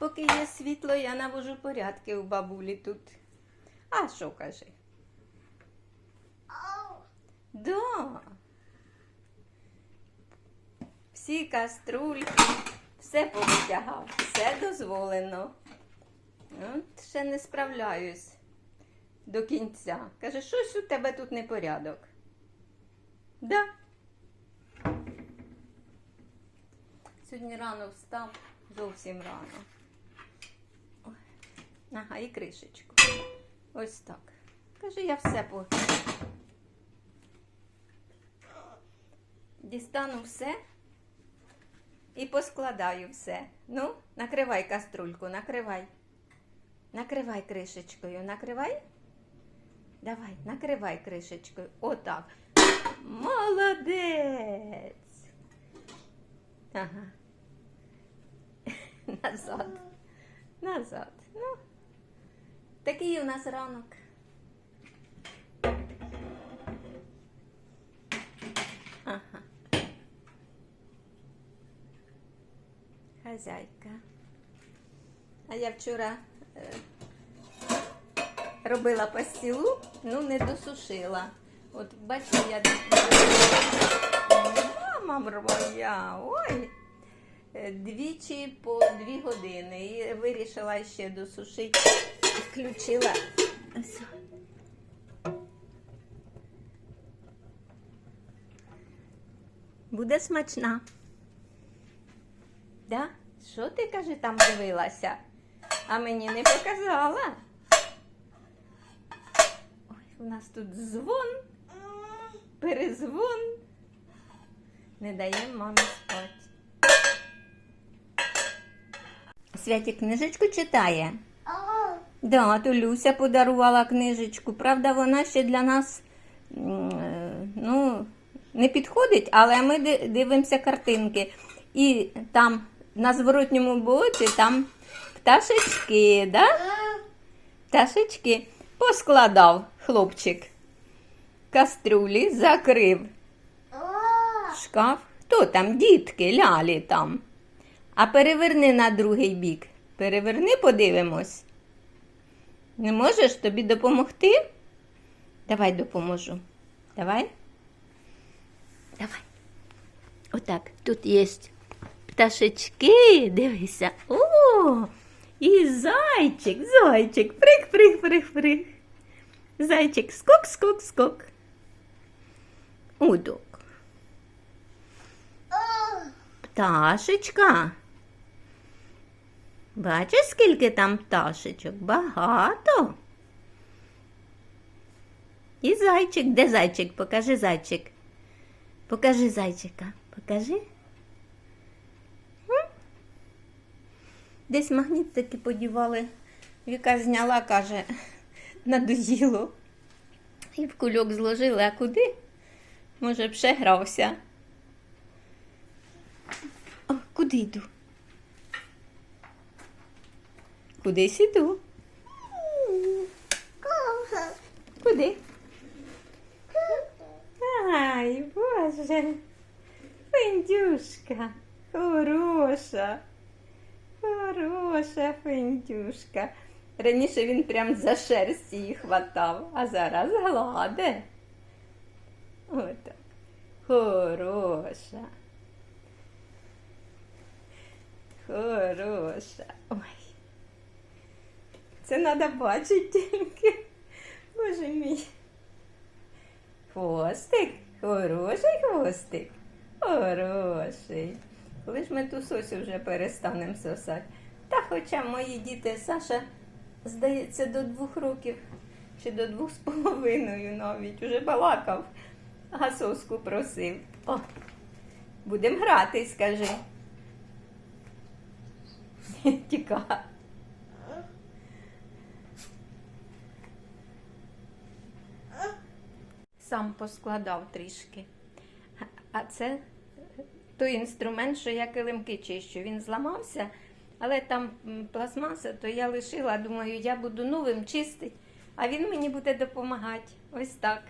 поки є світло, я навожу порядки у бабулі тут. А що каже? Да. Всі каструльки, все повитягав, все дозволено. От ще не справляюсь до кінця. Каже, щось у тебе тут непорядок. Да. Сьогодні рано встав, зовсім рано. Ага, і кришечку. Ось так. Каже, я все по. Дістану все і поскладаю все. Ну, накривай каструльку, накривай. Накривай кришечкою, накривай. Давай, накривай кришечкою. Отак. Молодець. Ага. Назад. Назад. Ну, такий у нас ранок. Ага. Хазяйка. А я вчора е, робила пастилу, ну не досушила. От бачите, я мама моя, ой. Е, Двічі по дві години. І вирішила ще досушити. Включила. Ось. Буде смачна. Да? Що ти, каже, там дивилася? А мені не показала. Ой, у нас тут дзвон, перезвон. Не дає мамі спати. Святі книжечку читає. Да, то Люся подарувала книжечку. Правда, вона ще для нас е, ну, не підходить, але ми дивимося картинки. І там на зворотньому боці там пташечки, да? Пташечки поскладав хлопчик. Каструлі закрив шкаф. Хто там? Дітки, лялі там. А переверни на другий бік. Переверни, подивимось. Не можеш тобі допомогти? Давай допоможу. Давай. Давай. Отак, тут є пташечки. Дивися. О! І зайчик, зайчик. Прих, прих, прих, прих. Зайчик, скок, скок, скок. Удок. Пташечка. Бачиш, скільки там пташечок? Багато. І зайчик. Де зайчик? Покажи зайчик. Покажи зайчика. Покажи. Десь магнітики подівали. Віка зняла, каже, надоїло. І в кульок зложили, а куди? Може, б ще грався. Куди йду? Кудись іду. Куди? Ай, Боже. Фендюшка. Хороша. Хороша фендюшка. Раніше він прям за шерсть її хватав, а зараз гладе. Отак. Хороша. Хороша. Ой. Це треба бачити тільки. Боже мій. Хвостик. Хороший хвостик. Хороший. Коли ж ми ту сосю вже перестанемо сосати. Та хоча мої діти Саша, здається, до двох років чи до двох з половиною навіть уже балакав, а соску просив. О, будемо грати, скажи. Тіка. Сам поскладав трішки. А це той інструмент, що я килимки чищу. Він зламався, але там пластмаса, то я лишила, думаю, я буду новим чистити, а він мені буде допомагати. Ось так.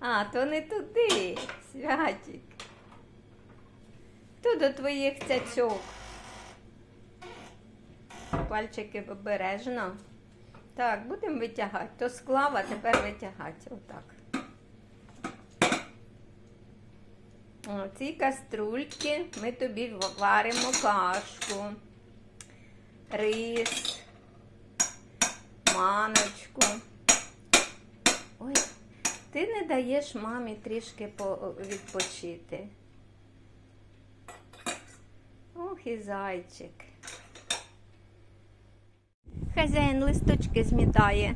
А, то не туди, святик. То до твоїх цяцьок. пальчики обережно. Так, будемо витягати. То склав, а тепер витягати. Отак. О, ці каструльки ми тобі варимо кашку, рис, маночку. Ой, ти не даєш мамі трішки відпочити. Ох і зайчик. Хазяїн листочки змітає.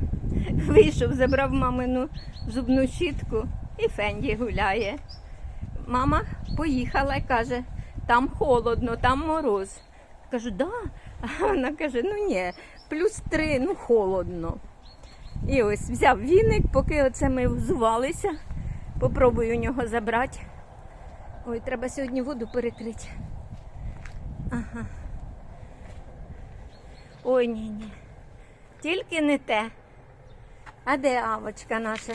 Вийшов, забрав мамину зубну щітку і Фенді гуляє. Мама поїхала і каже, там холодно, там мороз. Кажу, да. А вона каже, ну ні, плюс три, ну холодно. І ось взяв віник, поки оце ми взувалися. Попробую у нього забрати. Ой, треба сьогодні воду перекрити. Ага. Ой, ні, ні. Тільки не те. А де авочка наша?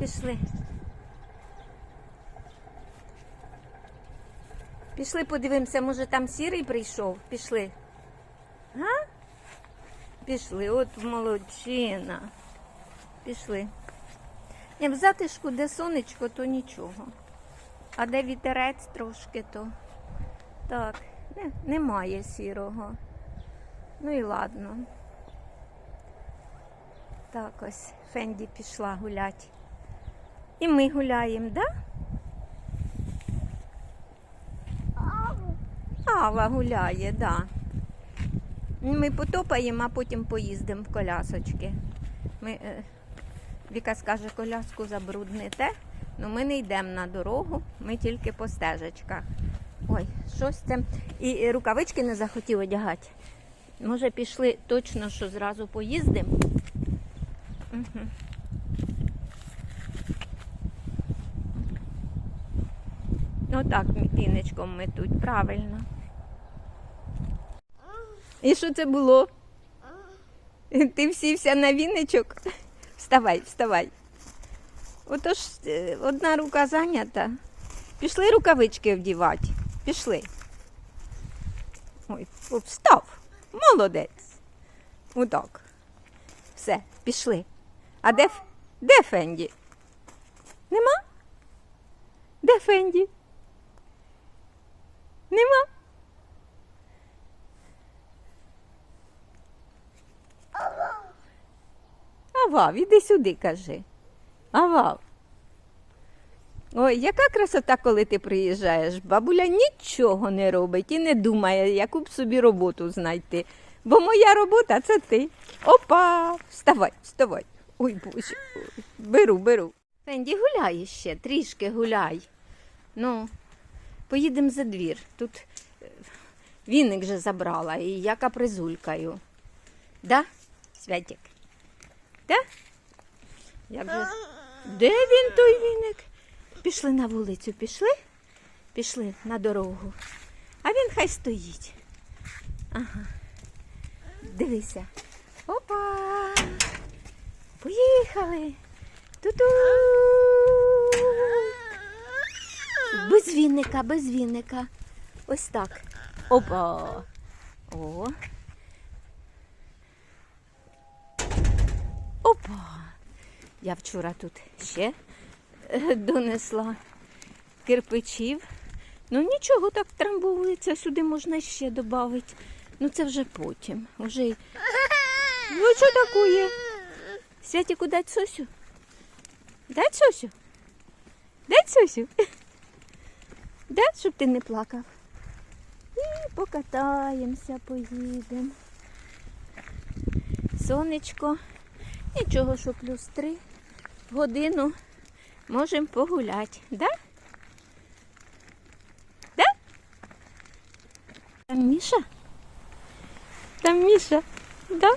Пішли. Пішли подивимося, може там сірий прийшов. Пішли. Га? Пішли, от молодчина. Пішли. Ні, в затишку, де сонечко, то нічого. А де вітерець трошки, то так, не, немає сірого. Ну і ладно. Так ось Фенді пішла гуляти. І ми гуляємо, да? Ава гуляє, да. Ми потопаємо, а потім поїздимо в колясочки. Ми, е, Віка скаже, коляску забрудните, але ми не йдемо на дорогу, ми тільки по стежечках. Ой, щось це. І, рукавички не захотів одягати. Може, пішли точно, що зразу поїздимо. Угу. Отак віничком ми тут, правильно. І що це було? Ти всівся на віничок? Вставай, вставай. Отож, е, одна рука зайнята. Пішли рукавички вдівати. Пішли. Ой, встав. Молодець. Отак. Все, пішли. А де, де Фенді? Нема? Де Фенді? Нема? Авав, іди сюди, кажи. Авав. Ой, яка красота, коли ти приїжджаєш. Бабуля нічого не робить і не думає, яку б собі роботу знайти. Бо моя робота це ти. Опа! Вставай, вставай. Ой, боже, ой, беру, беру. Фенді, гуляй ще, трішки гуляй. Ну, поїдемо за двір. Тут е, віник же забрала і я капризулькаю. Да, Святик? Да? Я вже... Де він той віник? Пішли на вулицю, пішли? Пішли на дорогу. А він хай стоїть. Ага. Дивися. Опа! Поїхали. Ту-ту. Без вінника, без вінника. Ось так. Опа. О. Опа. Я вчора тут ще е, донесла кирпичів. Ну нічого, так трамбується, сюди можна ще додати. Ну це вже потім. Уже... Ну що таке? Святіку дать сосю? Дать сосю? Дать сосю? Дать, щоб ти не плакав. І покатаємося, поїдемо. Сонечко. Нічого, що плюс три годину можемо погуляти. Да? Да? Там Міша? Там Міша, да?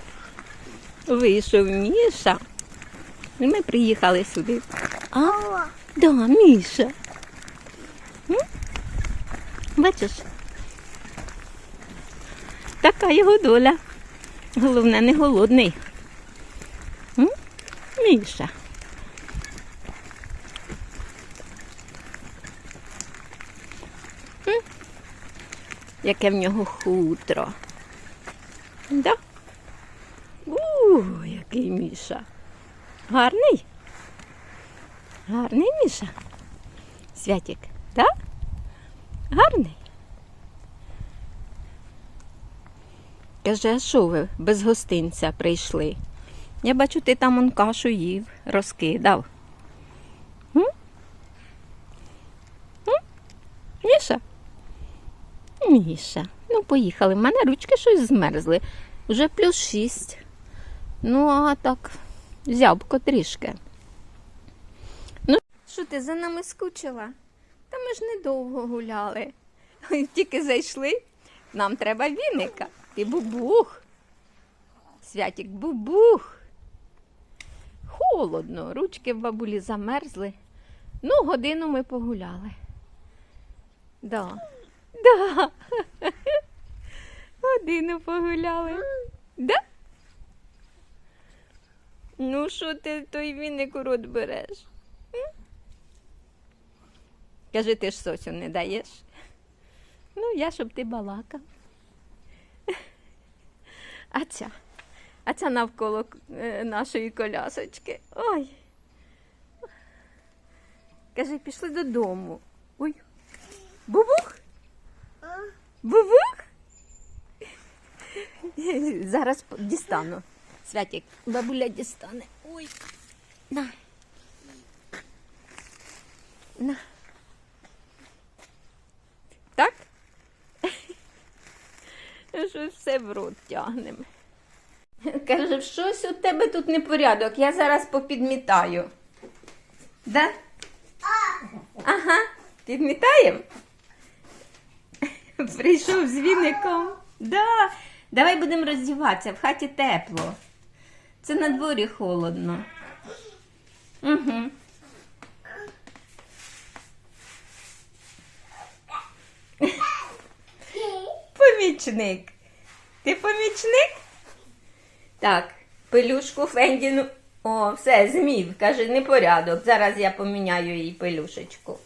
Вийшов Міша. І ми приїхали сюди. А, да, Міша. М? Бачиш? Така його доля. Головне, не голодний. М? Яке в нього хутро. Да? У, який Міша. Гарний? Гарний Міша? Святик, так? Да? Гарний? Каже, а що ви без гостинця прийшли? Я бачу, ти там он кашу їв, розкидав. М? М? Міша? Міша, ну поїхали. В мене ручки щось змерзли. Вже плюс шість. Ну, а так, зябко трішки. Ну, що ти за нами скучила? Та ми ж недовго гуляли. Тільки зайшли. Нам треба віника. Ти бубух. Святік бубух. Холодно, ручки в бабулі замерзли. Ну, годину ми погуляли. Да. Да. Годину погуляли. Да? Ну, що ти той віник у рот береш? Кажи, ти ж сосю не даєш. Ну, я щоб ти балакав. А ця, а ця навколо е, нашої колясочки. Ой. Кажи, пішли додому. Ой. Бубух? Бубух? Зараз дістану. Святік, бабуля дістане. Ой. На. На. Так? Щось все в рот тягнемо. Каже, щось у тебе тут непорядок, я зараз попідмітаю. Да? Ага, підмітаємо? Прийшов з віником. Да. Давай будемо роздіватися, в хаті тепло. Це на дворі холодно. Угу. Помічник. Ти помічник? Так, пелюшку Фендіну. О, все, змів. Каже, непорядок. Зараз я поміняю їй пелюшечку.